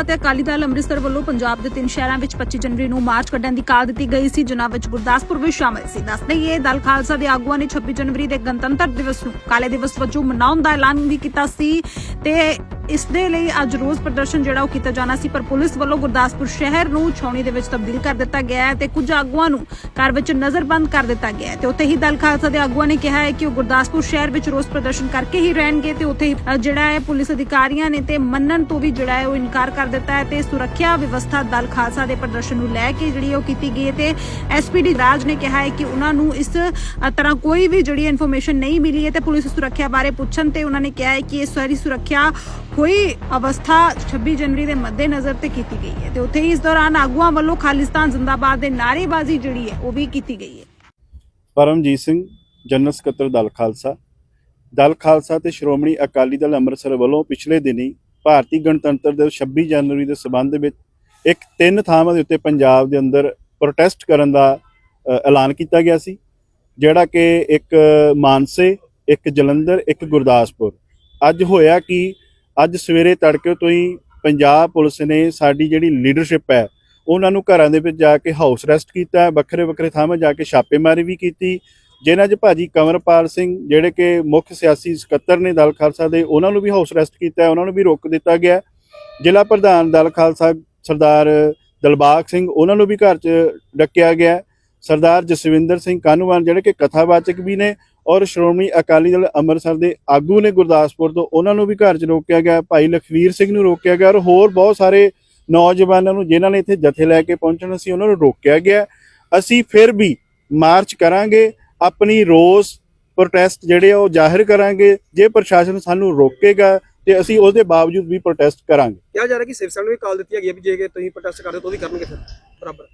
ਅਤੇ ਅਕਾਲੀ ਦਲ ਅੰਮ੍ਰਿਤਸਰ ਵੱਲੋਂ ਪੰਜਾਬ ਦੇ ਤਿੰਨ ਸ਼ਹਿਰਾਂ ਵਿੱਚ 25 ਜਨਵਰੀ ਨੂੰ ਮਾਰਚ ਕੱਢਣ ਦੀ ਕਾਲ ਦਿੱਤੀ ਗਈ ਸੀ। ਜਿਨ੍ਹਾਂ ਵਿੱਚ ਗੁਰਦਾਸਪੁਰ ਵੀ ਸ਼ਾਮਲ ਸੀ। ਦੱਸਦੇ ਹੀ ਇਹ ਦਲ ਖਾਲਸਾ ਦੇ ਆਗੂਆਂ ਨੇ 26 ਜਨਵਰੀ ਦੇ ਗਣਤੰਤਰ ਦਿਵਸ ਨੂੰ, ਕਾਲੇ ਦਿਵਸ ਵਜੋਂ ਮਨਾਉਣ ਦਾ ਐਲਾਨ ਵੀ ਕੀਤਾ ਸੀ ਤੇ ਇਸ ਦੇ ਲਈ ਅੱਜ ਰੋਜ਼ ਪ੍ਰਦਰਸ਼ਨ ਜਿਹੜਾ ਉਹ ਕੀਤਾ ਜਾਣਾ ਸੀ, ਪਰ ਪੁਲਿਸ ਵੱਲੋਂ ਗੁਰਦਾਸਪੁਰ ਸ਼ਹਿਰ ਨੂੰ ਛਾਉਣੀ ਦੇ ਵਿੱਚ ਤਬਦੀਲ ਕਰ ਦਿੱਤਾ ਗਿਆ ਹੈ ਤੇ ਕੁਝ ਆਗੂਆਂ ਨੂੰ ਘਰ ਵਿੱਚ ਨਜ਼ਰਬੰਦ ਕਰ ਦਿੱਤਾ ਗਿਆ ਹੈ ਤੇ ਉੱਥੇ ਹੀ ਦਲ ਖਾਲਸਾ ਦੇ ਆਗੂਆਂ ਨੇ ਕਿਹਾ ਹੈ ਕਿ ਉਹ ਗੁਰਦਾਸਪੁਰ ਸ਼ਹਿਰ ਵਿੱਚ ਰੋਜ਼ ਪ੍ਰਦਰਸ਼ਨ ਕਰਕੇ ਹੀ ਰਹਿਣਗੇ ਤੇ ਉੱਥੇ ਜਿਹੜਾ ਹੈ ਪੁਲਿਸ ਅਧਿਕਾਰੀਆਂ ਨੇ ਤੇ ਮੰਨਣ ਤੋਂ ਵੀ ਜਿਹੜਾ ਹੈ ਉਹ ਇਨਕਾਰ ਕਰ ਦਿੱਤਾ ਹੈ ਤੇ ਸੁਰੱਖਿਆ ਵਿਵਸਥਾ ਦਲ ਖਾਲਸਾ ਦੇ ਪ੍ਰਦਰਸ਼ਨ ਨੂੰ ਲੈ ਕੇ ਜਿਹੜੀ ਉਹ ਕੀਤੀ ਗਈ ਹੈ ਤੇ ਐਸਪੀਡੀ ਰਾਜ ਨੇ ਕਿਹਾ ਹੈ ਕਿ ਉਹਨਾਂ ਨੂੰ ਇਸ ਤਰ੍ਹਾਂ ਕੋਈ ਵੀ ਜਿਹੜੀ ਇਨਫੋਰਮੇਸ਼ਨ ਨਹੀਂ ਮਿਲੀ ਹੈ ਤੇ ਪੁਲਿਸ ਸੁਰੱਖਿਆ ਬਾਰੇ ਪੁੱਛਣ ਤੇ ਉਹਨਾਂ ਨੇ ਕਿਹਾ ਹੈ ਕਿ ਇਹ ਸਾਰੀ ਸੁਰੱਖਿਆ ਹੋਈ ਅਵਸਥਾ 26 ਜਨਵਰੀ ਦੇ ਮੱਦੇਨਜ਼ਰ ਤੇ ਕੀਤੀ ਗਈ ਹੈ ਤੇ ਉੱਥੇ ਹੀ ਇਸ ਦੌਰਾਨ ਆਗੂਆਂ ਵੱਲੋਂ ਖਾਲਿਸਤਾਨ ਜ਼ਿੰਦਾਬਾਦ ਦੇ ਨਾਅਰੇਬਾਜ਼ੀ ਜਿਹੜੀ ਹੈ, ਉਹ ਵੀ ਕੀਤੀ ਗਈ ਹੈ। ਪਰਮਜੀਤ ਸਿੰਘ, ਜਨਰਲ ਸਕੱਤਰ ਦਲ ਖਾਲਸਾ। ਦਲ ਖਾਲਸਾ ਤੇ ਸ਼੍ਰੋਮਣੀ ਅਕਾਲੀ ਦਲ ਅੰਮ੍ਰਿਤਸਰ ਵੱਲੋਂ ਪਿਛਲੇ ਦਿਨੀ ਭਾਰਤੀ ਗਣਤੰਤਰ ਦਿਵਸ 26 ਜਨਵਰੀ ਦੇ ਸਬੰਧ ਵਿੱਚ ਇੱਕ ਤਿੰਨ ਥਾਵਾਂ ਦੇ ਉੱਤੇ ਪੰਜਾਬ ਦੇ ਅੰਦਰ ਪ੍ਰੋਟੈਸਟ ਕਰਨ ਦਾ ਐਲਾਨ ਕੀਤਾ ਗਿਆ ਸੀ, ਜਿਹੜਾ ਕਿ ਇੱਕ ਮਾਨਸੇ, ਇੱਕ ਜਲੰਧਰ, ਇੱਕ ਗੁਰਦਾਸਪੁਰ। ਅੱਜ ਹੋਇਆ ਕਿ ਅੱਜ ਸਵੇਰੇ ਤੜਕੇ ਤੋਂ ਹੀ ਪੰਜਾਬ ਪੁਲਿਸ ਨੇ ਸਾਡੀ ਜਿਹੜੀ ਲੀਡਰਸ਼ਿਪ ਹੈ, ਉਹਨਾਂ ਨੂੰ ਘਰਾਂ ਦੇ ਵਿੱਚ ਜਾ ਕੇ ਹਾਊਸ ਅਰੈਸਟ ਕੀਤਾ, ਵੱਖਰੇ ਵੱਖਰੇ ਥਾਵਾਂ ਜਾ ਕੇ ਛਾਪੇਮਾਰੀ ਵੀ ਕੀਤੀ। ਜਿਨ੍ਹਾਂ 'ਚ ਭਾਜੀ ਕੰਵਰਪਾਲ ਸਿੰਘ ਜਿਹੜੇ ਕਿ ਮੁੱਖ ਸਿਆਸੀ ਸਕੱਤਰ ਨੇ ਦਲ ਖਾਲਸਾ ਦੇ, ਉਹਨਾਂ ਨੂੰ ਵੀ ਹਾਊਸ ਅਰੈਸਟ ਕੀਤਾ ਉਹਨਾਂ ਨੂੰ ਵੀ ਰੋਕ ਦਿੱਤਾ ਗਿਆ ਜ਼ਿਲ੍ਹਾ ਪ੍ਰਧਾਨ ਦਲ ਖਾਲਸਾ ਸਰਦਾਰ ਦਲਬਾਗ ਸਿੰਘ, ਉਹਨਾਂ ਨੂੰ ਵੀ ਘਰ 'ਚ ਡੱਕਿਆ ਗਿਆ ਸਰਦਾਰ ਜਸਵਿੰਦਰ ਸਿੰਘ ਕਾਨੂੰਵਾਨ ਜਿਹੜੇ ਕਿ ਕਥਾਵਾਚਕ ਵੀ ਨੇ ਔਰ ਸ਼੍ਰੋਮਣੀ ਅਕਾਲੀ ਦਲ ਅੰਮ੍ਰਿਤਸਰ ਦੇ ਆਗੂ ਨੇ ਗੁਰਦਾਸਪੁਰ ਤੋਂ ਉਹਨਾਂ ਨੂੰ ਵੀ ਘਰ 'ਚ ਰੋਕਿਆ ਗਿਆ, ਭਾਈ ਲਖਵੀਰ ਸਿੰਘ ਨੂੰ ਰੋਕਿਆ ਗਿਆ ਔਰ ਹੋਰ ਬਹੁਤ ਸਾਰੇ ਨੌਜਵਾਨਾਂ ਨੂੰ ਜਿਨ੍ਹਾਂ ਨੇ ਇੱਥੇ ਜਥੇ ਲੈ ਕੇ ਪਹੁੰਚਣਾ ਸੀ ਉਹਨਾਂ ਨੂੰ ਰੋਕਿਆ ਗਿਆ। ਅਸੀਂ ਫਿਰ ਵੀ ਮਾਰਚ ਕਰਾਂਗੇ, ਆਪਣੀ ਰੋਸ ਪ੍ਰੋਟੈਸਟ ਜਿਹੜੇ ਆ ਉਹ ਜ਼ਾਹਿਰ ਕਰਾਂਗੇ, ਜੇ ਪ੍ਰਸ਼ਾਸਨ ਸਾਨੂੰ ਰੋਕੇਗਾ ਤੇ ਅਸੀਂ ਉਹਦੇ ਬਾਵਜੂਦ ਵੀ ਪ੍ਰੋਟੈਸਟ ਕਰਾਂਗੇ। ਕਿਹਾ ਜਾ ਰਿਹਾ ਕਿ ਸਿਵ ਨੂੰ ਵੀ ਕਾਲ ਦਿੱਤੀ ਹੈਗੀ ਹੈ ਵੀ ਜੇ ਤੁਸੀਂ ਪ੍ਰੋਟੈਸਟ ਕਰਦੇ ਤਾਂ ਉਹ ਵੀ ਕਰਨਗੇ ਫਿਰ, ਬਰਾਬਰ।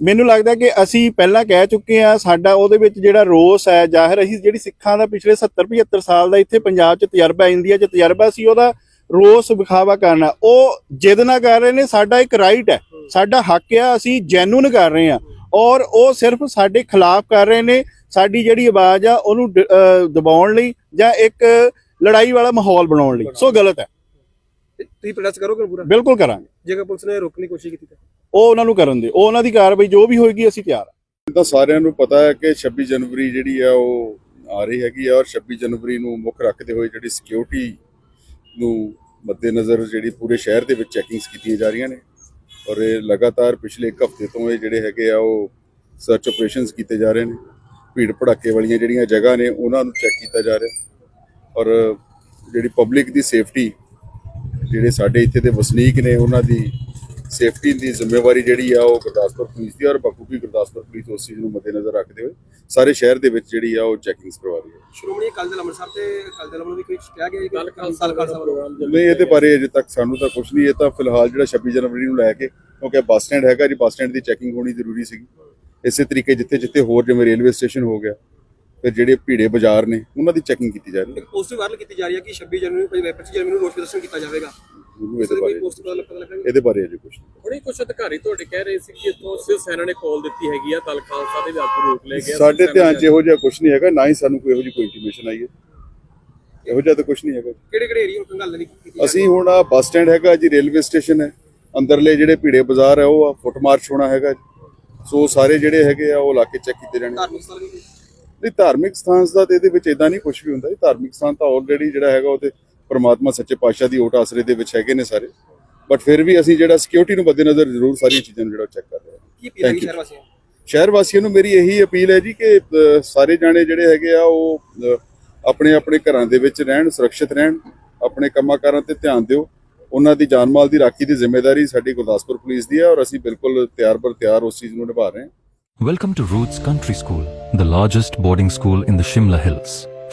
ਮੈਨੂੰ ਲੱਗਦਾ ਕਿ ਅਸੀਂ ਪਹਿਲਾਂ ਕਹਿ ਚੁੱਕੇ ਆ ਸਾਡਾ ਉਹਦੇ ਵਿੱਚ ਜਿਹੜਾ ਰੋਸ ਹੈ ਜ਼ਾਹਿਰ ਅਸੀਂ ਜਿਹੜੀ ਸਿੱਖਾਂ ਦਾ ਪਿਛਲੇ 70 75 ਸਾਲ ਦਾ ਇੱਥੇ ਪੰਜਾਬ 'ਚ ਤਜਰਬਾ ਇੰਡੀਆ 'ਚ ਤਜਰਬਾ ਸੀ ਉਹਦਾ ਰੋਸ ਵਿਖਾਵਾ ਕਰਨਾ ਉਹ ਜਿੱਦ ਨਾ ਕਰ ਰਹੇ ਨੇ ਸਾਡਾ ਇੱਕ ਰਾਈਟ ਹੈ। ਸਾਡਾ ਹੱਕ ਆ ਅਸੀਂ ਜੈਨੂਨ ਕਰ ਰਹੇ ਆ ਔਰ ਉਹ ਸਿਰਫ ਸਾਡੇ ਖਿਲਾਫ ਕਰ ਰਹੇ ਨੇ ਸਾਡੀ ਜਿਹੜੀ ਆਵਾਜ਼ ਆ ਉਹਨੂੰ ਦਬਾਉਣ ਲਈ ਜਾਂ ਇੱਕ ਲੜਾਈ ਵਾਲਾ ਮਾਹੌਲ ਬਣਾਉਣ ਲਈ। ਸੋ ਗਲਤ ਹੈ। ਤੁਸੀਂ ਪ੍ਰੋਟੈਸਟ ਕਰੋਗੇ ਪੂਰਾ? ਬਿਲਕੁਲ ਕਰਾਂਗੇ। ਜੇਕਰ ਪੁਲਿਸ ਨੇ ਰੋਕਣ ਦੀ ਕੋਸ਼ਿਸ਼ ਕੀਤੀ ਤਾਂ? ਉਹ ਉਹਨਾਂ ਨੂੰ ਕਰਨ ਦੇ, ਉਹ ਉਹਨਾਂ ਦੀ ਕਾਰਵਾਈ ਜੋ ਵੀ ਹੋਏਗੀ ਅਸੀਂ ਤਿਆਰ ਹਾਂ। ਤਾਂ ਸਾਰਿਆਂ ਨੂੰ ਪਤਾ ਹੈ ਕਿ 26 ਜਨਵਰੀ ਜਿਹੜੀ ਆ ਉਹ ਆ ਰਹੀ ਹੈਗੀ ਆ ਔਰ 26 ਜਨਵਰੀ ਨੂੰ ਮੁੱਖ ਰੱਖਦੇ ਹੋਏ ਜਿਹੜੀ ਸਿਕਿਉਰਿਟੀ ਨੂੰ ਮੱਦੇਨਜ਼ਰ ਜਿਹੜੀ ਪੂਰੇ ਸ਼ਹਿਰ ਦੇ ਵਿੱਚ ਚੈਕਿੰਗਸ ਕੀਤੀਆਂ ਜਾ ਰਹੀਆਂ ਨੇ ਔਰ ਇਹ ਲਗਾਤਾਰ ਪਿਛਲੇ ਇੱਕ ਹਫ਼ਤੇ ਤੋਂ ਇਹ ਜਿਹੜੇ ਹੈਗੇ ਆ ਉਹ ਸਰਚ ਆਪਰੇਸ਼ਨਸ ਕੀਤੇ ਜਾ ਰਹੇ ਨੇ, ਭੀੜ ਭੜਾਕੇ ਵਾਲੀਆਂ ਜਿਹੜੀਆਂ ਜਗ੍ਹਾ ਨੇ ਉਹਨਾਂ ਨੂੰ ਚੈੱਕ ਕੀਤਾ ਜਾ ਰਿਹਾ ਔਰ ਜਿਹੜੀ ਪਬਲਿਕ ਦੀ ਸੇਫਟੀ ਜਿਹੜੇ ਸਾਡੇ ਇੱਥੇ ਦੇ ਵਸਨੀਕ ਨੇ ਉਹਨਾਂ ਦੀ ਸੇਫਟੀ ਦੀ ਜ਼ਿੰਮੇਵਾਰੀ ਜਿਹੜੀ ਆ ਉਹ ਗੁਰਦਾਸਪੁਰ ਪੁਲਿਸ ਦੀ ਔਰ ਬਖੂਬੀ ਗੁਰਦਾਸਪੁਰ ਪੁਲਿਸ ਉਸ ਚੀਜ਼ ਨੂੰ ਮੱਦੇਨਜ਼ਰ ਰੱਖਦੇ ਹੋਏ ਸਾਰੇ ਸ਼ਹਿਰ ਦੇ ਵਿੱਚ ਜਿਹੜੀ ਆ ਉਹ ਚੈਕਿੰਗਸ ਕਰਵਾ ਰਹੀ ਹੈ ਸ਼੍ਰੋਮਣੀ ਅਕਾਲੀ ਦਲ ਅੰਮ੍ਰਿਤਸਰ ਤੇ ਅਕਾਲੀ ਦਲ ਵੱਲੋਂ ਵੀ ਕੋਈ ਕਿਹਾ ਗਿਆ ਕਿ ਖਾਲਸਾ ਖਾਲਸਾ ਵੱਲੋਂ? ਨਹੀਂ ਇਹਦੇ ਬਾਰੇ ਅਜੇ ਤੱਕ ਸਾਨੂੰ ਤਾਂ ਕੁਝ ਨਹੀਂ ਇਹ ਤਾਂ ਫਿਲਹਾਲ ਜਿਹੜਾ 26 ਜਨਵਰੀ ਨੂੰ ਲੈ ਕੇ ਕਿਉਂਕਿ ਬੱਸ ਸਟੈਂਡ ਹੈਗਾ ਜੀ ਬੱਸ ਸਟੈਂਡ ਦੀ ਚੈਕਿੰਗ ਹੋਣੀ ਜ਼ਰੂਰੀ ਸੀਗੀ। ਇਸੇ ਤਰੀਕੇ ਜਿੱਥੇ ਜਿੱਥੇ ਹੋਰ ਜਿਵੇਂ ਰੇਲਵੇ ਸਟੇਸ਼ਨ ਹੋ ਗਿਆ ਫਿਰ ਜਿਹੜੇ ਭੀੜੇ ਬਾਜ਼ਾਰ ਨੇ ਉਹਨਾਂ ਦੀ ਚੈਕਿੰਗ ਕੀਤੀ ਜਾ ਰਹੀ ਹੈ। ਪੋਸਟ ਵਾਇਰਲ ਕੀਤੀ ਜਾ ਰਹੀ ਹੈ ਕਿ 26 ਜਨਵਰੀ ਨੂੰ 25 ਜਨਵਰੀ ਨੂੰ ਰੋਸ ਪ੍ਰਦਰਸ਼ਨ ਕੀਤਾ ਜਾਵੇਗਾ। ਮੈਨੂੰ ਇਹਦੇ ਬਾਰੇ ਪੋਸਟ ਪਤਾ ਲੱਗ- ਪਤਾ ਲੱਗਾ ਇਹਦੇ ਬਾਰੇ ਅਜੇ ਕੁਝ ਨਹੀਂ। ਹੁਣੇ ਕੁਝ ਅਧਿਕਾਰੀ ਤੁਹਾਡੇ ਕਹਿ ਰਹੇ ਸੀ ਕਿ ਇੱਥੋਂ ਸਿਵ ਸੈਨਾ ਨੇ ਕਾਲ ਦਿੱਤੀ ਹੈਗੀ ਆ ਦਲ ਖਾਲਸਾ ਦੇ ਵੀ ਆਗੂ ਰੋਕ ਲਏ ਗਏ ਸਾਡੇ ਧਿਆਨ 'ਚ ਇਹੋ ਜਿਹਾ ਕੁਝ ਨਹੀਂ ਹੈਗਾ ਨਾ ਹੀ ਸਾਨੂੰ ਕੋਈ ਇਹੋ ਜਿਹੀ ਕੋਈ ਇੰਟੀਮੇਸ਼ਨ ਆਈ ਹੈ। ਇਹੋ ਜਿਹਾ ਤਾਂ ਕੁਝ ਨਹੀਂ ਹੈਗਾ। ਕਿਹੜੇ ਕਿਹੜੇ ਏਰੀਆ ਨੂੰ ਕੰਗਾਲ ਨਹੀਂ ਕੀਤੀ ਅਸੀਂ ਹੁਣ ਆ ਬੱਸ ਸਟੈਂਡ ਹੈਗਾ ਜੀ ਰੇਲਵੇ ਸਟੇਸ਼ਨ ਹੈ। ਅੰਦਰਲੇ ਜਿਹੜੇ ਭੀੜੇ ਬਾਜ਼ਾਰ ਹੈ ਉਹ ਆ ਫੁੱਟ ਮਾਰਚ ਹੋਣਾ ਹੈਗਾ। ਸੋ ਸਾਰੇ ਜਿਹੜੇ ਹੈਗੇ ਆ ਉਹ ਇਲਾਕੇ ਚੈੱਕ ਕੀਤੇ ਜਾਣੇ ਧਾਰਮਿਕ ਸਥਲ ਵੀ ਨਹੀਂ ਧਾਰਮਿਕ ਸਥਾਨ ਦਾ ਤੇ ਇਹਦੇ ਵਿੱਚ ਇਦਾਂ ਨਹੀਂ ਕੁਝ ਵੀ ਹੁੰਦਾ ਜੀ। ਧਾਰਮਿਕ ਸਥਾਨ ਤਾਂ ਆਲਰੇਡੀ ਜਿਹੜਾ ਹੈਗਾ ਉਹ ਤੇ ਪ੍ਰਮਾਤਮਾ ਸੱਚੇ ਪਾਤਸ਼ਾਹ ਦੀ ਓਟ ਆਸਰੇ ਦੇ ਵਿੱਚ ਹੈਗੇ ਨੇ ਸਾਰੇ ਬਟ ਫਿਰ ਵੀ ਅਸੀਂ ਜਿਹੜਾ ਸਿਕਿਉਰਿਟੀ ਨੂੰ ਮੱਦੇਨਜ਼ਰ ਜ਼ਰੂਰ ਸਾਰੀਆਂ ਚੀਜ਼ਾਂ ਨੂੰ ਜਿਹੜਾ ਚੈੱਕ ਕਰ ਰਹੇ ਹਾਂ ਕੀ ਪੀਲਾ Thank you. ਸ਼ਹਿਰ ਵਾਸੀਆਂ ਨੂੰ? ਸ਼ਹਿਰ ਵਾਸੀਆਂ ਨੂੰ ਮੇਰੀ ਇਹੀ ਅਪੀਲ ਹੈ ਜੀ ਕਿ ਸਾਰੇ ਜਾਣੇ ਜਿਹੜੇ ਹੈਗੇ ਆ ਉਹ ਆਪਣੇ ਆਪਣੇ ਘਰਾਂ ਦੇ ਵਿੱਚ ਰਹਿਣ ਸੁਰੱਖਿਅਤ ਰਹਿਣ ਆਪਣੇ ਕੰਮਾਂ ਕਾਰਾਂ ਤੇ ਧਿਆਨ ਦਿਓ ਉਹਨਾਂ ਦੀ ਜਾਨ ਮਾਲ ਦੀ ਰਾਖੀ ਦੀ ਜ਼ਿੰਮੇਵਾਰੀ ਸਾਡੀ ਗੁਰਦਾਸਪੁਰ ਪੁਲਿਸ ਦੀ ਹੈ ਔਰ ਅਸੀਂ ਬਿਲਕੁਲ ਤਿਆਰ ਬਰ ਤਿਆਰ ਉਸ ਚੀਜ਼ ਨੂੰ ਨਿਭਾ ਰਹੇ ਹਾਂ Welcome to Roots Country School, the largest boarding school in the Shimla Hills.